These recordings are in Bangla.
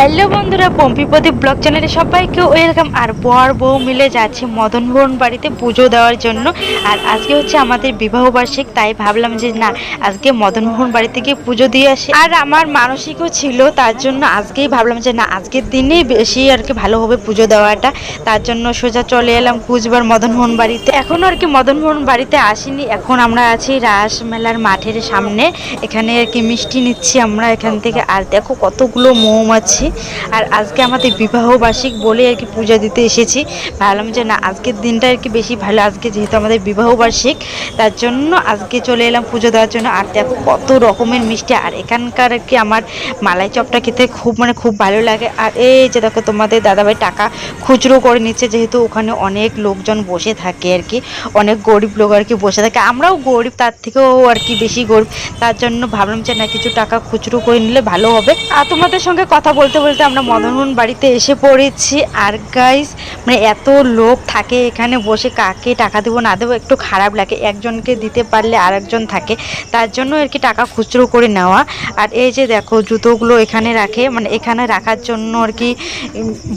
হ্যালো বন্ধুরা, পম্পি প্রদীপ ব্লগ চ্যানেলে সবাইকে ওয়েলকাম। আর বর বউ মিলে যাচ্ছে মদনমোহন বাড়িতে পুজো দেওয়ার জন্য। আর আজকে হচ্ছে আমাদের বিবাহ বার্ষিক, তাই ভাবলাম যে না, আজকে মদনমোহন বাড়িতে গিয়ে পুজো দিয়ে আসি। আর আমার মানসিকও ছিল, তার জন্য আজকেই ভাবলাম যে না, আজকের দিনেই বেশি আর কি ভালো হবে পুজো দেওয়াটা। তার জন্য সোজা চলে এলাম কুচবার মদনমোহন বাড়িতে। এখনও আর কি মদনমোহন বাড়িতে আসিনি, এখন আমরা আছি রাস মেলার মাঠের সামনে। এখানে আর কি মিষ্টি নিচ্ছি আমরা এখান থেকে। আর দেখো কতগুলো মৌমাছি আর আজকে আমাদের বিবাহ বার্ষিক বলে আর কি পূজা দিতে এসেছি। ভাবলাম যে না, আজকের দিনটা আর কি বেশি ভালো, আজকে যেহেতু আমাদের বিবাহ বার্ষিক তার জন্য আজকে চলে এলাম পুজো দেওয়ার জন্য। আর দেখো কত রকমের মিষ্টি, আর এখানকার আর কি আমার মালাই চপটা খেতে খুব মানে খুব ভালো লাগে। আর এই যে দেখো তোমাদের দাদাভাই টাকা খুচরো করে নিচ্ছে, যেহেতু ওখানে অনেক লোকজন বসে থাকে আর কি, অনেক গরিব লোক আর কি বসে থাকে। আমরাও গরিব, তার থেকেও আর কি বেশি গরিব। তার জন্য ভাবলাম যে না, কিছু টাকা খুচরো করে নিলে ভালো হবে। আর তোমাদের সঙ্গে কথা বলতে বলতে বলতে আমরা মদনমোহন বাড়িতে এসে পড়েছি। আর গাইস মানে এত লোক থাকে এখানে বসে, কাকে টাকা দেবো, না দেবো, একটু খারাপ লাগে। একজনকে দিতে পারলে আরেকজন থাকে, তার জন্য আর কি টাকা খুচরো করে নেওয়া। আর এই যে দেখো, জুতোগুলো এখানে রাখে মানে এখানে রাখার জন্য আর কি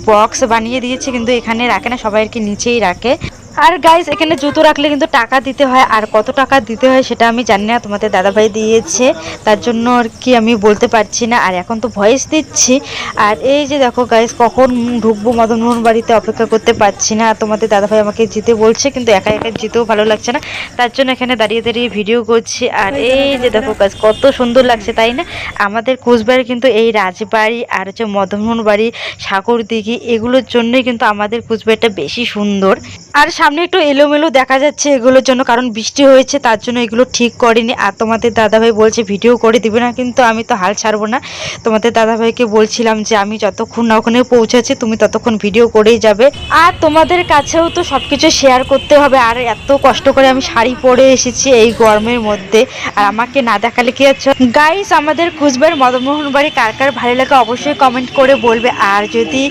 বক্স বানিয়ে দিয়েছে, কিন্তু এখানে রাখে না, সবাই আর কি নিচেই রাখে। আর গাইস এখানে জুতো রাখলে কিন্তু টাকা দিতে হয় আর কত টাকা দিতে হয় সেটা আমি জানি না তোমাদের দাদাভাই দিয়েছে তার জন্য আর কি আমি বলতে পারছি না আর এখন তো ভয়েস দিচ্ছি আর এই যে দেখো গাইস কখন ঢুকবো মদনমোহন বাড়িতে অপেক্ষা করতে পারছি না তোমাদের দাদাভাই আমাকে যেতে বলছে কিন্তু একা একা যেতেও ভালো লাগছে না তার জন্য এখানে দাঁড়িয়ে দাঁড়িয়ে ভিডিও করছি আর এই যে দেখো গাছ কত সুন্দর লাগছে তাই না? আমাদের কোচবাড়ি কিন্তু এই রাজবাড়ি আর হচ্ছে মদনমোহন বাড়ি সাগর দিঘি এগুলোর জন্যই কিন্তু আমাদের কোচবাড়িটা বেশি সুন্দর আর সামনে একটু এলোমেলো দেখা যাচ্ছে এগুলোর জন্য, কারণ বৃষ্টি হয়েছে, তার জন্য এগুলো ঠিক করেনি। আর তোমাদের দাদাভাই বলছে, ভিডিও করে দিবে না, কিন্তু আমি তো হাল ছাড়বো না। তোমাদের দাদাভাইকে বলছিলাম যে, আমি যতক্ষণ না ওখানে পৌঁছেছি তুমি ততক্ষণ ভিডিও করেই যাবে। আর তোমাদের কাছেও তো সব কিছু শেয়ার করতে হবে, আর এত কষ্ট করে আমি শাড়ি পরে এসেছি এই গরমের মধ্যে। আর আমাকে না দেখালে কি আছে গাইস আমাদের কুচবিহার মদনমোহন বাড়ি কার কার ভালো লাগে অবশ্যই কমেন্ট করে বলবে। আর যদি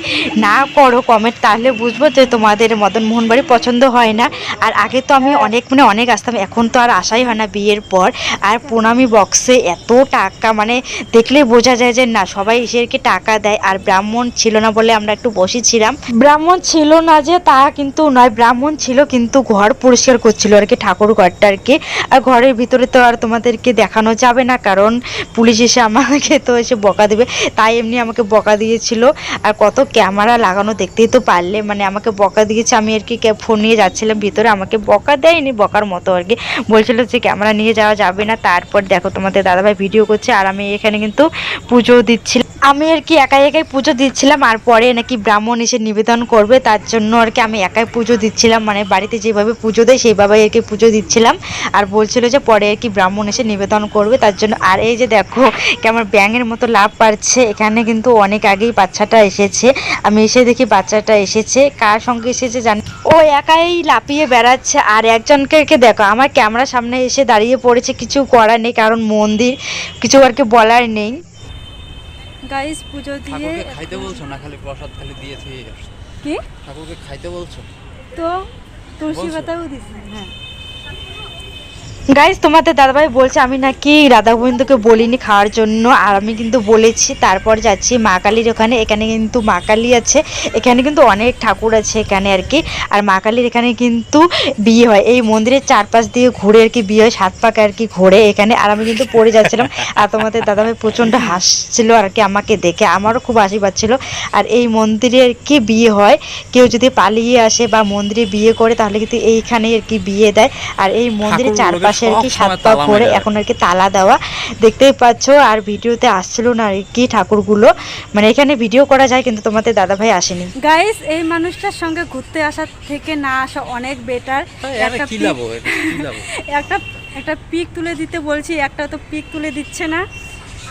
না করো কমেন্ট তাহলে বুঝব যে তোমাদের মদনমোহন বাড়ি পছন্দ হয় না। আর আগে তো আমি অনেক মানে অনেক আসতাম, এখন তো আর আসাই হয় না বিয়ের পর। আর প্রণামী বক্সে এত টাকা মানে দেখলেই বোঝা যায় যে না, সবাই এসে টাকা দেয়। আর ব্রাহ্মণ ছিল না বলে আমরা একটু বসেছিলাম। ব্রাহ্মণ ছিল না যে তা কিন্তু নয়, ব্রাহ্মণ ছিল কিন্তু ঘর পরিষ্কার করছিল আর কি, ঠাকুর ঘরটা আর কি। আর ঘরের ভিতরে তো আর তোমাদেরকে দেখানো যাবে না, কারণ পুলিশ এসে আমাকে তো এসে বকা দেবে। তাই এমনি আমাকে বকা দিয়েছিল। আর কত ক্যামেরা লাগানো দেখতেই তো পারলে মানে আমাকে বকা দিয়েছে, আমি আর কি ফোন নিয়ে যাচ্ছিলাম, ভিতরে আমাকে বকা দেয়নি, বকার মতো আর কি। বলছিল যে ক্যামেরা নিয়ে যাওয়া যাবে না, তারপর দেখো তোমাদের দাদাভাই ভিডিও করছে, আর আমি এখানে কিন্তু পুজো দিচ্ছিলাম। আমি আর কি একাই একাই পুজো দিচ্ছিলাম, আর পরে নাকি ব্রাহ্মণ এসে নিবেদন করবে, তার জন্য আর কি আমি একাই পুজো দিচ্ছিলাম। মানে বাড়িতে যেভাবে পুজো দেয় সেইভাবে আর কি পুজো দিচ্ছিলাম। আর বলছিল যে পরে আর কি ব্রাহ্মণ এসে নিবেদন করবে, তার জন্য। আর এই যে দেখো কেমন ব্যাঙের মতো লাভ পাচ্ছে এখানে কিন্তু অনেক আগেই বাচ্চাটা এসেছে। আমি এসে দেখি বাচ্চাটা এসেছে, কার সঙ্গে এসেছে জানি ও একাই লাপিয়ে বেড়াচ্ছে আর একজনকে দেখো আমার ক্যামেরার সামনে এসে দাঁড়িয়ে পড়েছে কিছু করার নেই কারণ মন্দির কিছু আর কি বলার নেই। গাইস পুজো দিয়ে খাইতে বলছো না খালি প্রসাদ খালি দিয়েছি কি? ঠাকুরকে খাইতে বলছো? তো তুলসী? পাতাও দিছি হ্যাঁ। গাইজ তোমাদের দাদাভাই বলছে আমি নাকি রাধা গোবিন্দকে বলিনি খাওয়ার জন্য আর আমি কিন্তু বলেছি তারপর যাচ্ছি মা কালীর ওখানে এখানে কিন্তু মা কালী আছে এখানে কিন্তু অনেক ঠাকুর আছে এখানে আর কি আর মা কালীর এখানে কিন্তু বিয়ে হয় এই মন্দিরের চারপাশ দিয়ে ঘুরে আর কি বিয়ে হয় সাত পাকে আর কি ঘোরে এখানে আর আমি কিন্তু পড়ে যাচ্ছিলাম আর তোমাদের দাদাভাই প্রচণ্ড হাসছিল আর কি আমাকে দেখে আমারও খুব হাসি পাচ্ছিল আর এই মন্দিরে আর কি বিয়ে হয় কেউ যদি পালিয়ে আসে বা মন্দিরে বিয়ে করে তাহলে কিন্তু এইখানেই আর কি বিয়ে দেয় আর এই মন্দিরের ঠাকুরগুলোকে চারপাশে আর কি সাত পা পরে করে এখন আর কি তালা দেওয়া। দেখতেই পাচ্ছ আর ভিডিওতে আসছিল না আর কি ঠাকুরগুলো। মানে এখানে ভিডিও করা যায় কিন্তু তোমাদের দাদা ভাই আসেনি। গাইস এই মানুষটার সঙ্গে ঘুরতে আসার থেকে না আসা অনেক বেটার? একটা একটা পিক তুলে দিতে বলছি একটা তো পিক তুলে দিচ্ছে না।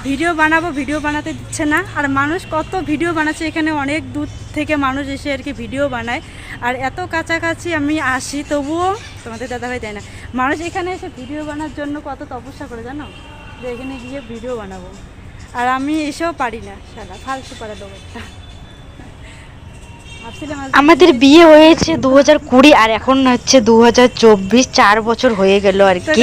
ভিডিও বানাবো, ভিডিও বানাতে দিচ্ছে না। আর মানুষ কত ভিডিও বানাচ্ছে, এখানে অনেক দূর থেকে মানুষ এসে আর কি ভিডিও বানায়। আর এত কাছাকাছি আমি আসি, তবুও তোমাদের দাদাভাই দেয় না। মানুষ এখানে এসে ভিডিও বানার জন্য কত তপস্যা করে জানো? যে এখানে গিয়ে ভিডিও বানাবো। আর আমি এসেও পারি না সারা ফালতু পারা আজ- আমাদের বিয়ে হয়েছে দু হাজার কুড়ি আর এখন হচ্ছে দু হাজার চব্বিশ চার বছর হয়ে গেল আর কি।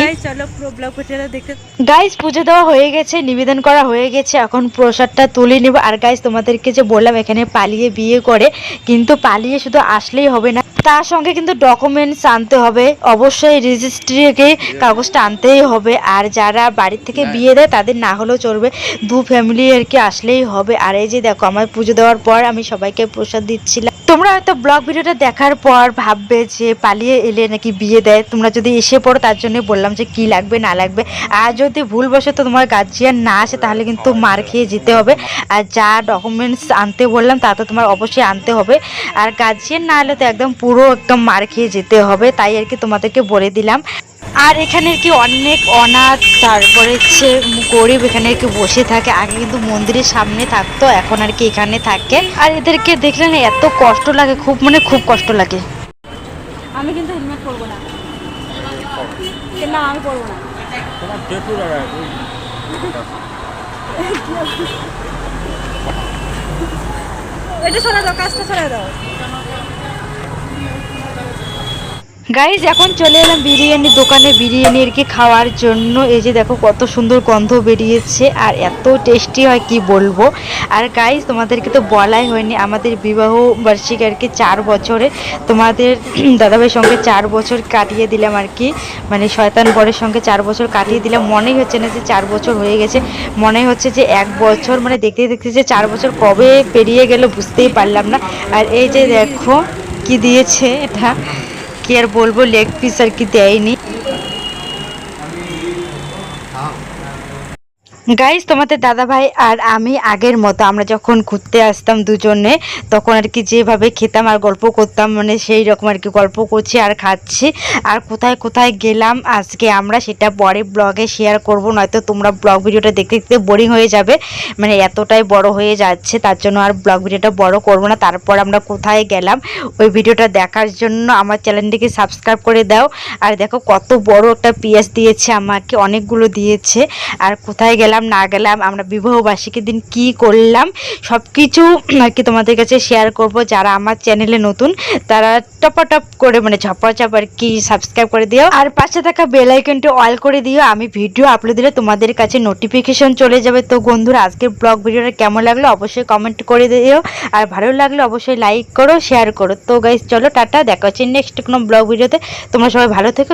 গাইস পুজো দেওয়া হয়ে গেছে নিবেদন করা হয়ে গেছে এখন প্রসাদটা তুলে নেব। আর গাইস তোমাদেরকে যে বললাম এখানে পালিয়ে বিয়ে করে কিন্তু পালিয়ে শুধু আসলেই হবে না। তার সঙ্গে কিন্তু ডকুমেন্টস আনতে হবে। অবশ্যই রেজিস্ট্রিকে কাগজটা আনতেই হবে। আর যারা বাড়ির থেকে বিয়ে দেয় তাদের না হলেও চলবে। দু ফ্যামিলি আর কি আসলেই হবে। আর এই যে দেখো আমার পুজো দেওয়ার পর আমি সবাইকে প্রসাদ দিচ্ছিলাম। তোমরা হয়তো ব্লগ ভিডিওটা দেখার পর ভাববে যে পালিয়ে এলে নাকি বিয়ে দেয়। তোমরা যদি এসে পড়ো, তার জন্য বললাম যে কি লাগবে, না লাগবে। আর যদি ভুলবশত তোমার গার্জিয়ান না আসে, তাহলে কিন্তু মার খেয়ে যেতে হবে। আর যা ডকুমেন্টস আনতে বললাম, তা তো তোমার অবশ্যই আনতে হবে। আর গার্জিয়ান না হলে তো একদম পুরো একদম মার খেয়ে যেতে হবে, তাই আর কি তোমাদেরকে বলে দিলাম। আর এখানে কি অনেক অনাথ তারপরে হচ্ছে গরিব এখানে কি বসে থাকে। আগে কিন্তু মন্দিরের সামনে থাকতো এখন আর কি এখানে থাকে। আর এদেরকে দেখলে না এত কষ্ট লাগে খুব মানে খুব কষ্ট লাগে। আমি কিন্তু হেলমেট পরবো না। না আমি পরবো না। তোমার জেঠুর আর এটা সরা দাও কাজটা সরা দাও গাইজ এখন চলে এলাম বিরিয়ানির দোকানে বিরিয়ানি আর কি খাওয়ার জন্য। এই যে দেখো কত সুন্দর গন্ধ বেরিয়েছে আর এত টেস্টি হয়, কি বলব? আর গাইজ তোমাদেরকে তো বলাই হয়নি, আমাদের বিবাহ বার্ষিক আর কি চার বছরে। তোমাদের দাদাভাইয়ের সঙ্গে চার বছর কাটিয়ে দিলাম আর কি। মানে শয়তান বরের সঙ্গে চার বছর কাটিয়ে দিলাম। মনেই হচ্ছে না যে চার বছর হয়ে গেছে। মনে হচ্ছে যে এক বছর মানে দেখতে দেখতে যে চার বছর কবে পেরিয়ে গেল বুঝতেই পারলাম না। আর এই যে দেখো, কি দিয়েছে এটা? কি আর বলব লেগ পিস আর কি দেয়নি গাইজ তোমাদের দাদা ভাই আর আমি আগের মতো আমরা যখন ঘুরতে আসতাম দুজনে, তখন আর কি যেভাবে খেতাম আর গল্প করতাম মানে সেই রকম আর কি গল্প করছি আর খাচ্ছি। আর কোথায় কোথায় গেলাম আজকে আমরা সেটা পরে ব্লগে শেয়ার করব, নয়তো তোমরা ব্লগ ভিডিওটা দেখতে দেখতে বোরিং হয়ে যাবে। মানে এতটাই বড় হয়ে যাচ্ছে, তার জন্য আর ব্লগ ভিডিওটা বড় করব না। তারপর আমরা কোথায় গেলাম, ওই ভিডিওটা দেখার জন্য আমার চ্যানেলটিকে সাবস্ক্রাইব করে দাও। আর দেখো কত বড় একটা পিএস দিয়েছে আমাকে, অনেকগুলো দিয়েছে। আর কোথায় গেলাম না গেলাম, আমরা বিবাহ বার্ষিকীর দিন কি করলাম সব কিছু আর কি তোমাদের কাছে শেয়ার করব। যারা আমার চ্যানেলে নতুন, তারা টপাটপ করে মানে ঝপাঝপ আর কি সাবস্ক্রাইব করে দিও। আর পাশে থাকা বেল আইকনটি অল করে দিও। আমি ভিডিও আপলোড দিলে তোমাদের কাছে নোটিফিকেশন চলে যাবে। তো বন্ধুরা, আজকের ব্লগ ভিডিওটা কেমন লাগল অবশ্যই কমেন্ট করে দিও। আর ভালো লাগলে অবশ্যই লাইক করো শেয়ার করো। তো গাইজ চলো, টাটা। দেখা হচ্ছে নেক্সট কোনো ব্লগ ভিডিওতে। তোমরা সবাই ভালো থেকো